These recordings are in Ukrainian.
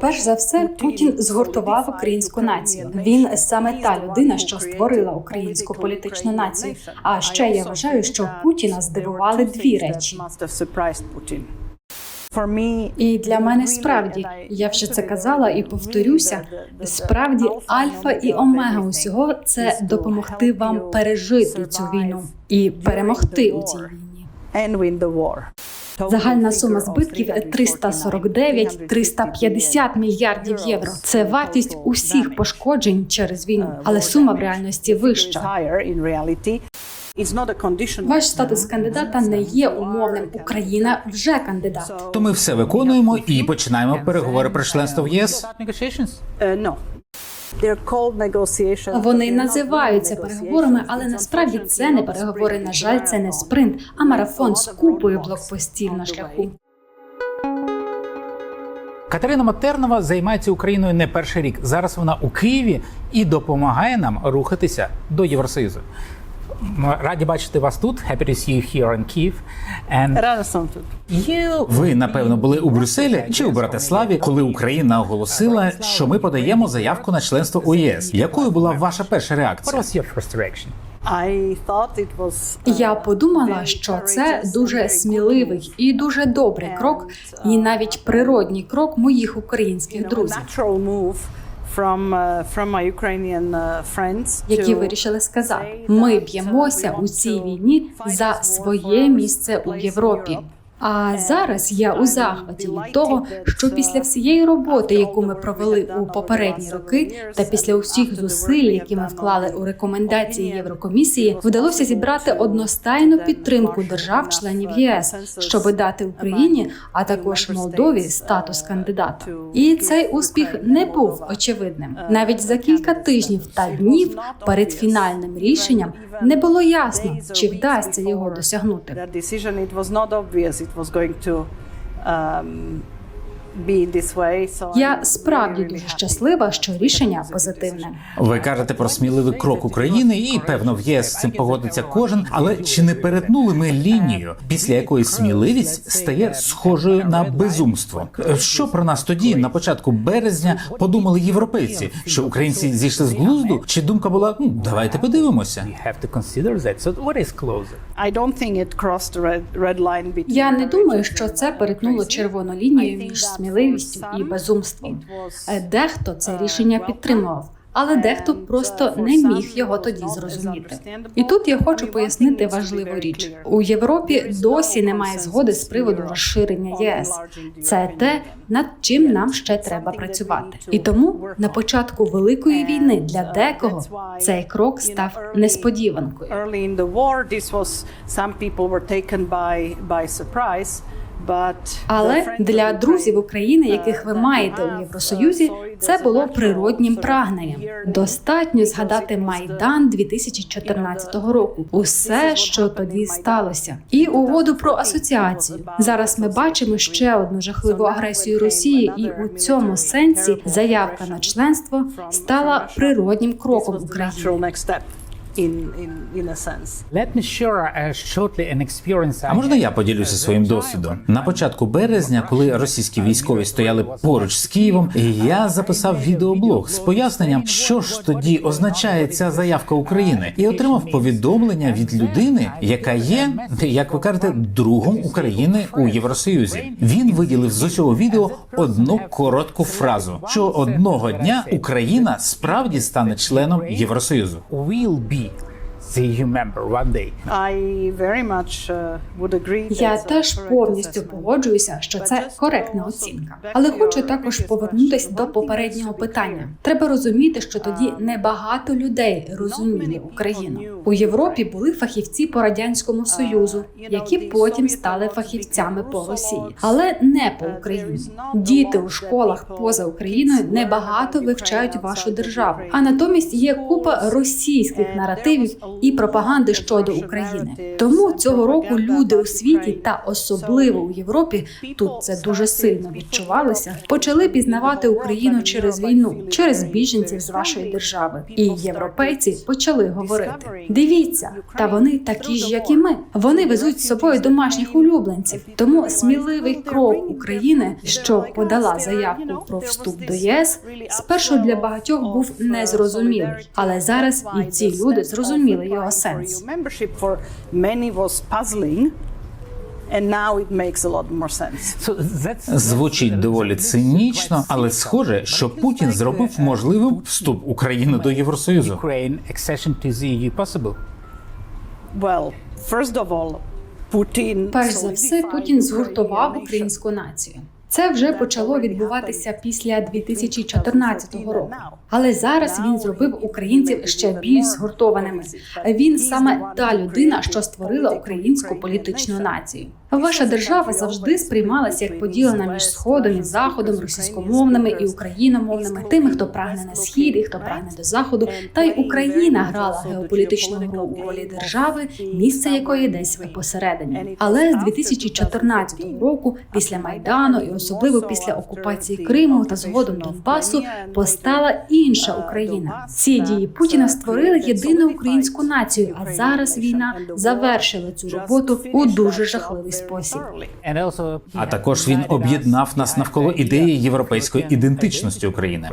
Перш за все, Путін згуртував українську націю. Він саме та людина, що створила українську політичну націю. А ще я вважаю, що Путіна здивували дві речі. І для мене справді я вже це казала і повторюся. Справді, альфа і омега усього це допомогти вам пережити цю війну і перемогти у цій війні. Загальна сума збитків 349-350 мільярдів євро. Це вартість усіх пошкоджень через війну, але сума в реальності вища. Ваш статус кандидата не є умовним. Україна вже кандидат. То ми все виконуємо і починаємо переговори про членство в ЄС. Вони називаються переговорами, але насправді це не переговори. На жаль, це не спринт, а марафон з купою блокпостів на шляху. Катерина Матернова займається Україною не перший рік. Зараз вона у Києві і допомагає нам рухатися до Євросоюзу. Раді бачити вас тут. Happy to see you here in Kyiv. And you... Ви, напевно, були у Брюсселі чи у Братиславі, коли Україна оголосила, що ми подаємо заявку на членство у ЄС. Якою була ваша перша реакція? What was your first reaction? Я подумала, що це дуже сміливий і дуже добрий крок, і навіть природній крок моїх українських друзів, які вирішили сказати: ми б'ємося у цій війні за своє місце у Європі. А зараз я у захваті від того, що після всієї роботи, яку ми провели у попередні роки, та після усіх зусиль, які ми вклали у рекомендації Єврокомісії, вдалося зібрати одностайну підтримку держав-членів ЄС, щоб дати Україні, а також Молдові статус кандидата. І цей успіх не був очевидним. Навіть за кілька тижнів та днів перед фінальним рішенням не було ясно, чи вдасться його досягнути. was going to um, Я справді дуже щаслива, що рішення позитивне. Ви кажете про сміливий крок України, і певно в ЄС з цим погодиться кожен. Але чи не перетнули ми лінію, після якої сміливість стає схожою на безумство? Що про нас тоді на початку березня подумали європейці? Що українці зійшли з глузду? Чи думка була ну давайте подивимося? Я не думаю, що це перетнуло червону лінію між сміливістю і безумством. Е, Дехто це uh, рішення підтримував. Але дехто просто не міг його тоді зрозуміти. І тут я хочу пояснити важливу річ у Європі. Досі немає згоди з приводу розширення ЄС. Це те, над чим нам ще треба працювати. І тому на початку великої війни для uh, декого цей крок став несподіванкою. Але для друзів України, яких ви маєте у Євросоюзі, це було природнім прагненням. Достатньо згадати Майдан 2014 року. Усе, що тоді сталося, і угоду про асоціацію. Зараз ми бачимо ще одну жахливу агресію Росії, і у цьому сенсі заявка на членство стала природнім кроком України. In, in, in a sense. Let me share uh, shortly an experience. А можна я поділюся своїм досвідом? На початку березня, коли російські військові стояли поруч з Києвом, я записав відеоблог з поясненням, що ж тоді означає ця заявка України, і отримав повідомлення від людини, яка є, як ви кажете, другом України у Євросоюзі. Він виділив з усього відео одну коротку фразу: що одного дня Україна справді стане членом Євросоюзу. Will be Я теж повністю погоджуюся, що це коректна оцінка. Але хочу також повернутись до попереднього питання. Треба розуміти, що тоді небагато людей розуміли Україну. У Європі були фахівці по радянському союзу, які потім стали фахівцями по Росії, але не по Україні. Діти у школах поза Україною небагато вивчають вашу державу. А натомість є купа російських наративів, і пропаганди щодо України. Тому цього року люди у світі та особливо у Європі тут це дуже сильно відчувалося. Почали пізнавати Україну через війну, через біженців з вашої держави. І європейці почали говорити: дивіться, та вони такі ж, як і ми. Вони везуть з собою домашніх улюбленців. Тому сміливий крок України, що подала заявку про вступ до єС, спершу для багатьох був незрозумілий, але зараз і ці люди зрозуміли його сенс. Membership for many was puzzling, and now it makes a lot more sense. Звучить доволі цинічно, але схоже, що Путін зробив можливим вступ України до Євросоюзу. Ukraine accession to the EU possible? Well, first of all, Putin Перш за все, Путін згуртував українську націю. Це вже почало відбуватися після 2014 року. Але зараз він зробив українців ще більш згуртованими. Він саме та людина, що створила українську політичну націю. Ваша держава завжди сприймалася як поділена між сходом і заходом, російськомовними і україномовними, тими, хто прагне на схід і хто прагне до заходу. Та й Україна грала геополітичну гру у ролі держави, місце якої десь посередині. Але з 2014 року, після майдану, і особливо після окупації Криму та згодом Донбасу, постала інша Україна. Ці дії Путіна створили єдину українську націю. А зараз війна завершила цю роботу у дуже жахливий спосіб. А також він об'єднав нас навколо ідеї європейської ідентичності України.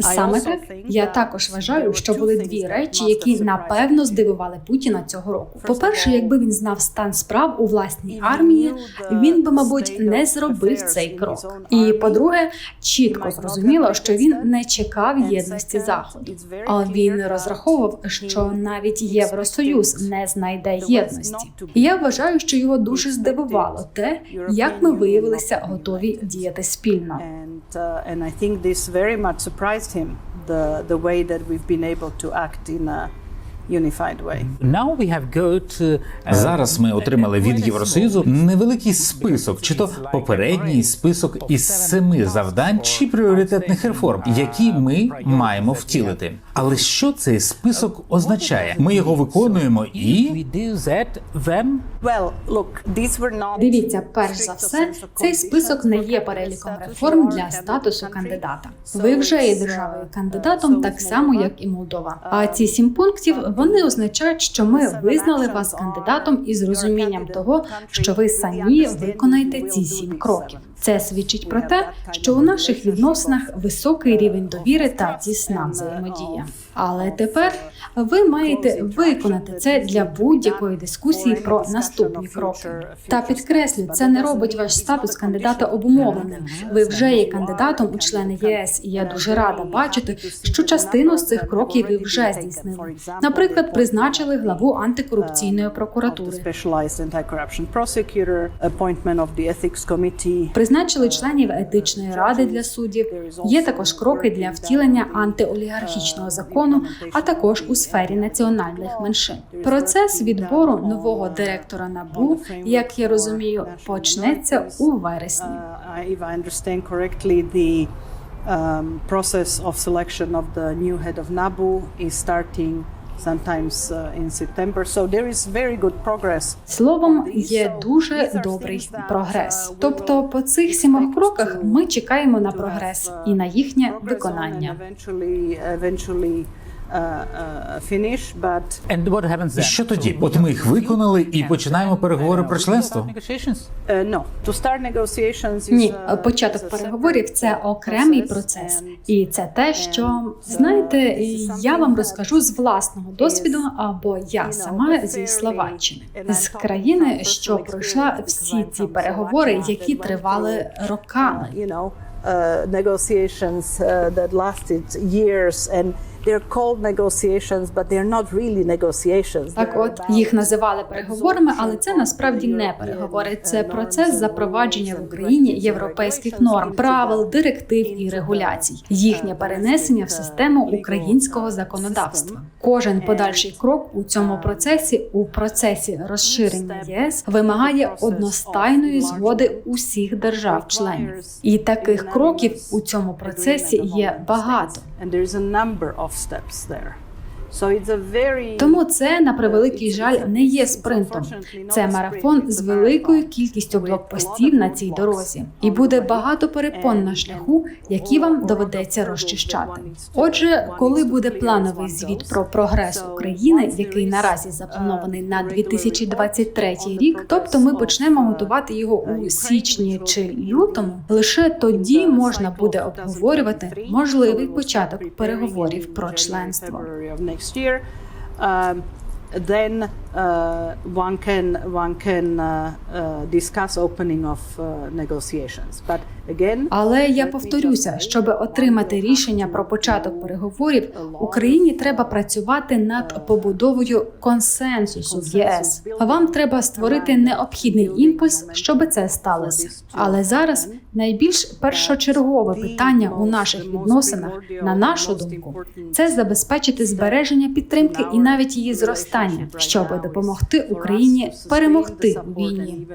Саме так я також вважаю, що були дві речі, які напевно здивували Путіна цього року. По перше, якби він знав стан справ у власній армії, він би, мабуть, не зробив цей крок. І по-друге, чітко зрозуміло, що він не чекав єдності заходу. А він розраховував, що навіть Євросоюз не знайде єдності. І я вважаю, що його дуже здивувало те, як ми виявилися готові діяти спільно. Uh, way that we've been able to act in a unified way. now we have got uh, Зараз ми отримали від Євросоюзу невеликий список, чи то попередній список із семи завдань чи пріоритетних реформ, які ми маємо втілити. Але що цей список означає? Ми його виконуємо і Дивіться, перш за все, цей список не є переліком реформ для статусу кандидата. Ви вже є державою кандидатом, так само як і Молдова. А ці сім пунктів вони означають, що ми визнали вас кандидатом із розумінням того, що ви самі виконаєте ці сім кроків. Це свідчить про те, що у наших відносинах високий рівень довіри та тісна взаємодія. Але тепер ви маєте виконати це для будь-якої дискусії про наступні кроки. Та підкреслю, це не робить ваш статус кандидата обумовленим. Ви вже є кандидатом у члени ЄС, і я дуже рада бачити, що частину з цих кроків ви вже здійснили. Наприклад, призначили главу антикорупційної the прокуратури. specialized Призначили членів етичної ради для суддів. Є також кроки для втілення антиолігархічного закону, а також у сфері національних меншин. Процес відбору нового директора НАБУ, як я розумію, почнеться у вересні. Uh, um, process of selection of the new head of NABU is starting sometimes uh, in September. So there is very good progress. Словом, є дуже добрий прогрес. Тобто, по цих сімох кроках ми чекаємо на прогрес і на їхнє виконання. And what happens І що тоді? От ми їх виконали і починаємо переговори про членство. Negotiations. uh, no. To start negotiations is, Ні, початок переговорів це окремий процес, і це те, що знаєте, я вам розкажу з власного досвіду, або я сама зі Словаччини, з країни, що пройшла всі ці переговори, які тривали роками. uh, negotiations uh, that lasted years, and they're called negotiations, but they're not really negotiations. Так, от їх називали переговорами, але це насправді не переговори. Це процес запровадження в Україні європейських норм, правил, директив і регуляцій, їхнє перенесення в систему українського законодавства. Кожен подальший крок у цьому процесі, у процесі розширення ЄС, вимагає одностайної згоди усіх держав-членів. І таких кроків у цьому процесі є багато. steps there. Тому це на превеликий жаль не є спринтом. Це марафон з великою кількістю блокпостів на цій дорозі, і буде багато перепон на шляху, які вам доведеться розчищати. Отже, коли буде плановий звіт про прогрес України, який наразі запланований на 2023 рік, тобто ми почнемо готувати його у січні чи лютому, лише тоді можна буде обговорювати можливий початок переговорів про членство. Next year, um, then uh, one can one can uh, uh, discuss opening of uh, negotiations. But Але я повторюся, щоб отримати рішення про початок переговорів, Україні треба працювати над побудовою консенсусу в ЄС. Вам треба створити необхідний імпульс, щоб це сталося. Але зараз найбільш першочергове питання у наших відносинах, на нашу думку, це забезпечити збереження підтримки і навіть її зростання, щоб допомогти Україні перемогти у війні.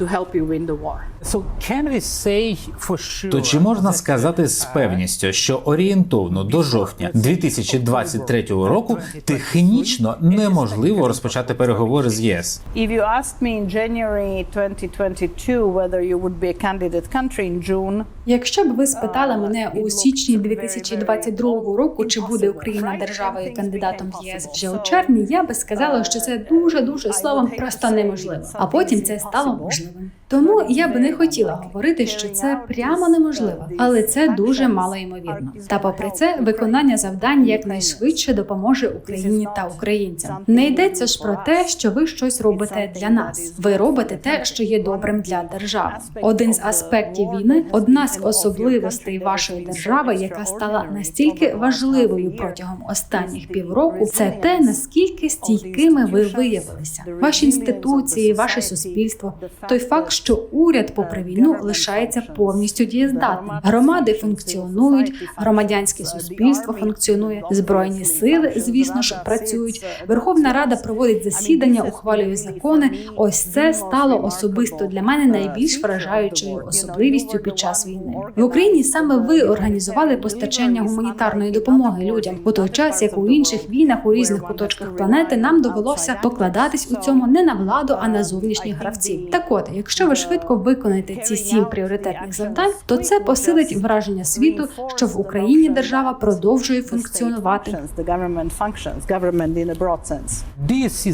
To help you win the war. So can we say for sure? То чи можна сказати з uh, певністю, що орієнтовно до жовтня 2023 року технічно неможливо розпочати переговори з єС? If you asked me in January 2022 whether you would be a candidate country in June, Якщо б ви спитали мене у січні 2022 року, чи буде Україна державою кандидатом в ЄС вже у червні, я би сказала, що це дуже дуже словом просто неможливо. А потім це стало можливим. Тому я би не хотіла говорити, що це прямо неможливо, але це дуже мало ймовірно. Та попри це, виконання завдань якнайшвидше допоможе Україні та українцям. Не йдеться ж про те, що ви щось робите для нас. Ви робите те, що є добрим для держави. Один з аспектів війни, одна з особливостей вашої держави, яка стала настільки важливою протягом останніх півроку, це те наскільки стійкими ви виявилися. Ваші інституції, ваше суспільство, той факт, що уряд, попри війну, лишається повністю дієздатним. Громади функціонують, громадянське суспільство функціонує, збройні сили, звісно ж, працюють. Верховна Рада проводить засідання, ухвалює закони. Ось це стало особисто для мене найбільш вражаючою особливістю під час війни. В Україні саме ви організували постачання гуманітарної допомоги людям у той час, як у інших війнах у різних куточках планети нам довелося покладатись у цьому не на владу, а на зовнішніх гравців. Так от, якщо ви швидко виконаєте ці сім пріоритетних завдань, то це посилить враження світу, що в Україні держава продовжує функціонувати.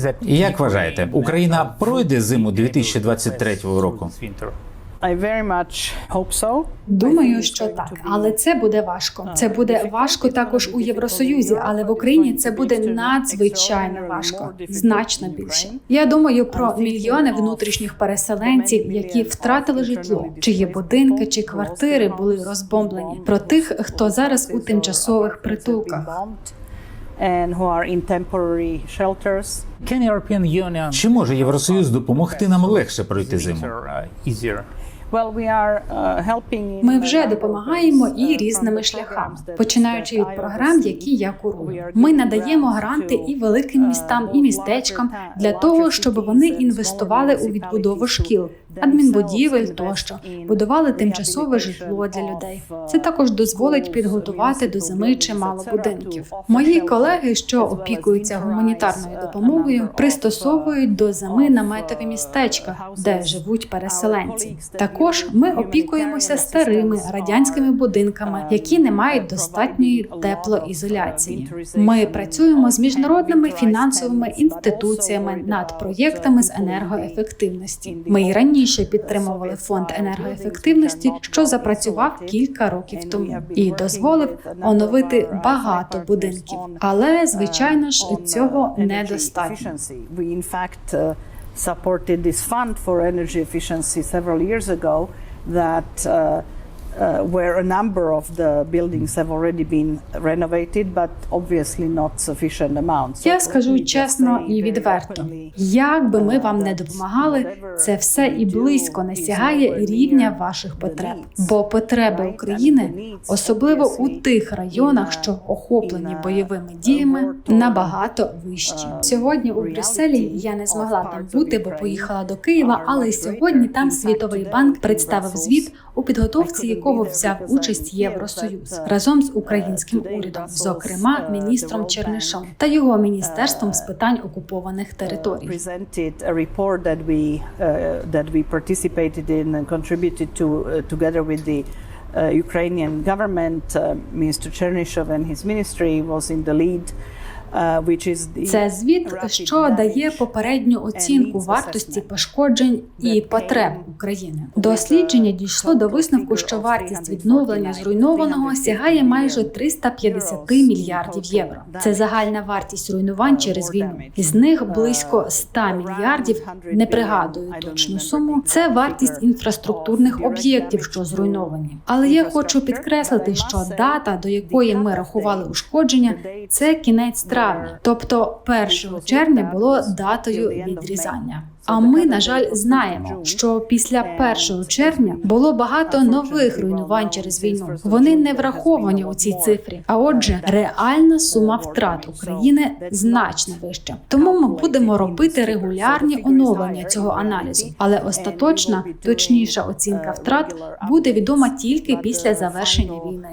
That? Як вважаєте, Україна пройде зиму 2023 року? I very much hope so. Думаю, що так, але це буде важко. Це буде важко також у Євросоюзі, але в Україні це буде надзвичайно важко, значно більше. Я думаю про мільйони внутрішніх переселенців, які втратили житло, чиї будинки чи квартири були розбомблені. Про тих, хто зараз у тимчасових притулках. And who are in temporary shelters. Can European Union Чи може Євросоюз допомогти нам легше пройти зиму? Uh, uh, Ми вже допомагаємо і uh, різними шляхами, починаючи від програм, які я курую. Ми надаємо гранти і великим містам і містечкам для того, щоб вони інвестували у відбудову шкіл, адмінбудівель тощо, будували тимчасове житло для людей. Це також дозволить підготувати до зими чимало будинків. Мої колеги, що опікуються гуманітарною допомогою, пристосовують до зими наметові містечка, де живуть переселенці. Також ми опікуємося старими радянськими будинками, які не мають достатньої теплоізоляції. Ми працюємо з міжнародними фінансовими інституціями над проєктами з енергоефективності. Ми й раніше підтримували фонд енергоефективності, що запрацював кілька років тому і дозволив оновити багато будинків. Але звичайно ж цього недостатньо. Uh, supported this fund for energy efficiency several years ago that uh, uh, where a number of the buildings have already been renovated, but obviously not sufficient amounts. Я скажу чесно і відверто, як би ми вам не допомагали, це все і близько не сягає рівня ваших потреб. Бо потреби України, особливо у тих районах, що охоплені бойовими діями, набагато вищі. Сьогодні у Брюсселі я не змогла там бути, бо поїхала до Києва. Але сьогодні там Світовий банк представив звіт, у підготовці якого взяв участь Євросоюз разом з українським урядом, зокрема міністром Чернишом та його міністерством з питань окупованих територій. uh, uh, uh, Ukrainian government. Uh, Mr. Chernyshev and his ministry was in the lead. Uh, the Це звіт, що дає попередню оцінку вартості пошкоджень і потреб України. Дослідження дійшло до висновку, що вартість відновлення зруйнованого сягає майже 350 мільярдів євро. Це загальна вартість руйнувань через війну. З них близько 100 мільярдів. Не пригадую точну суму. Це вартість інфраструктурних об'єктів, що зруйновані. Але я хочу підкреслити, що дата, до якої ми рахували ушкодження, це кінець травня, тобто 1 червня було датою відрізання. А ми, на жаль, знаємо, що після 1 червня було багато нових руйнувань через війну. Вони не враховані у цій цифрі. А отже, реальна сума втрат України значно вища. Тому ми будемо робити регулярні оновлення цього аналізу. Але остаточна, точніша оцінка втрат буде відома тільки після завершення війни.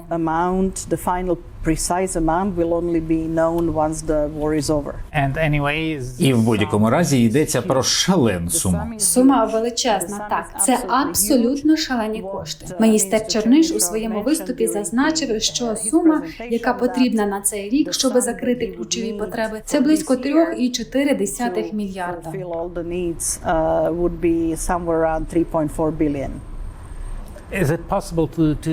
Precise amount will only be known once the war is over. And anyways, І в будь-якому разі йдеться про шалену суму. Сума величезна. Так, це абсолютно шалені кошти. Міністр Черниш у своєму виступі зазначив, що сума, яка потрібна на цей рік, щоб закрити ключові потреби, це близько 3,4 мільярда.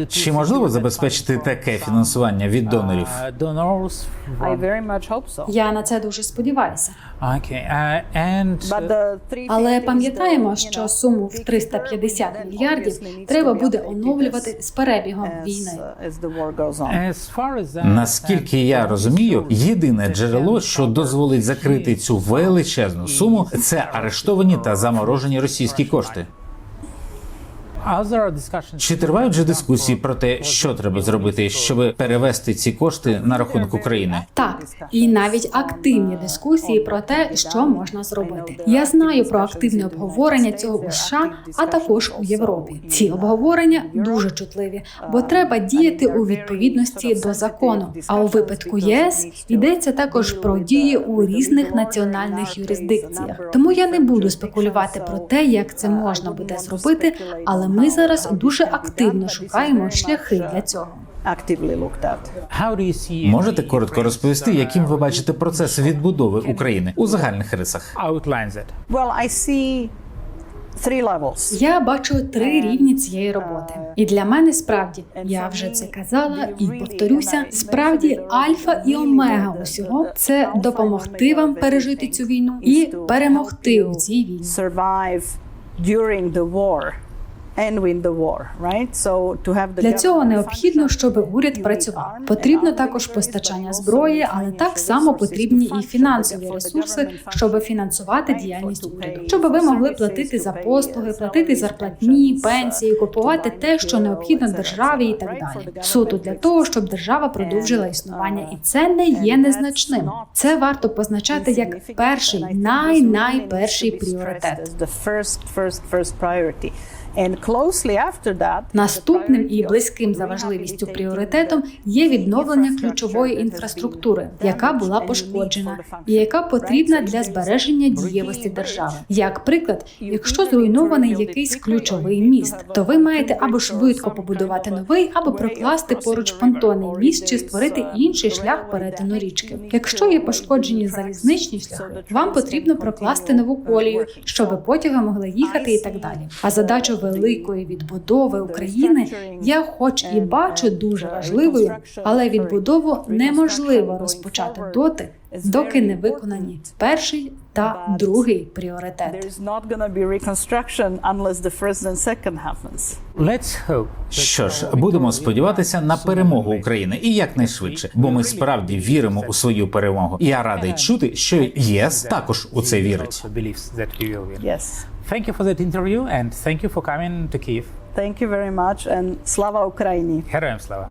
Чи можливо забезпечити таке фінансування від донорів? uh, donors I from, very much hope so. Я на це дуже сподіваюся. okay uh, and But the 350 Але пам'ятаємо, що суму в big 350 мільярдів треба буде оновлювати з перебігом війни. uh, Наскільки я розумію, єдине джерело, що дозволить закрити цю величезну суму, це арештовані та заморожені російські кошти. Чи тривають же дискусії про те, що треба зробити, щоб перевести ці кошти на рахунок України? Так, і навіть активні дискусії про те, що можна зробити. Я знаю про активне обговорення цього у США, а також у Європі. Ці обговорення дуже чутливі, бо треба діяти у відповідності до закону. А у випадку ЄС йдеться також про дії у різних національних юрисдикціях. Тому я не буду спекулювати про те, як це можна буде зробити, але ми зараз дуже активно шукаємо шляхи для цього. Можете коротко розповісти, яким ви бачите процес відбудови України у загальних рисах? Я бачу три рівні цієї роботи, і для мене справді я вже це казала і повторюся. Справді, альфа і омега усього це допомогти вам пережити цю війну і перемогти у цій війні. Для цього необхідно, щоб уряд працював. Потрібно також постачання зброї, але так само потрібні і фінансові ресурси, щоб фінансувати діяльність уряду, щоб ви могли платити за послуги, платити зарплатні, пенсії, купувати те, що необхідно державі, і так далі. Суто для того, щоб держава продовжила існування, і це не є незначним. Це варто позначати як перший най-найперший пріоритет. Наступним і близьким за важливістю пріоритетом є відновлення ключової інфраструктури, яка була пошкоджена, і яка потрібна для збереження дієвості держави. Як приклад, якщо зруйнований якийсь ключовий міст, то ви маєте або швидко побудувати новий, або прокласти поруч понтонний міст чи створити інший шлях перетину річки. Якщо є пошкоджені залізничні шляхи, вам потрібно прокласти нову колію, щоб потяги могли їхати і так далі. А задачу великої відбудови України я, хоч і бачу дуже важливою, але відбудову неможливо розпочати доти, доки не виконані перший та другий пріоритет. Що ж, будемо сподіватися на перемогу України і якнайшвидше, бо ми справді віримо у свою перемогу. І Я радий чути, що єС також у це вірить. Thank you for that interview and thank you for coming to Kiev. Thank you very much and Slava Ukraini. Heroям Slava.